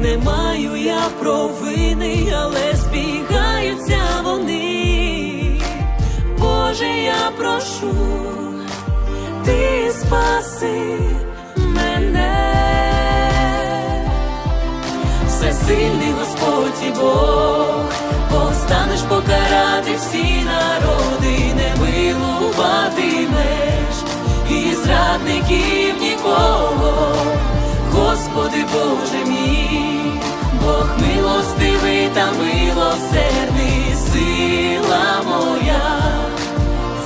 не маю я провини, але збігаються вони. Боже, я прошу, ти спаси мене. Всесильний Господь і Бог, повстанеш покарати всі народи, не милуватимеш і зрадників нікого, Господи Боже мій, Бог милостивий та милосердний, сила моя,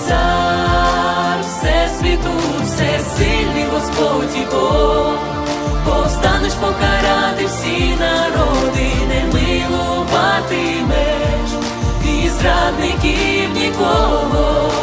цар всесвіту, всесильний Господь Бог. Повстанеш покарати всі народи, не милуватимеш. І зрадників нікого.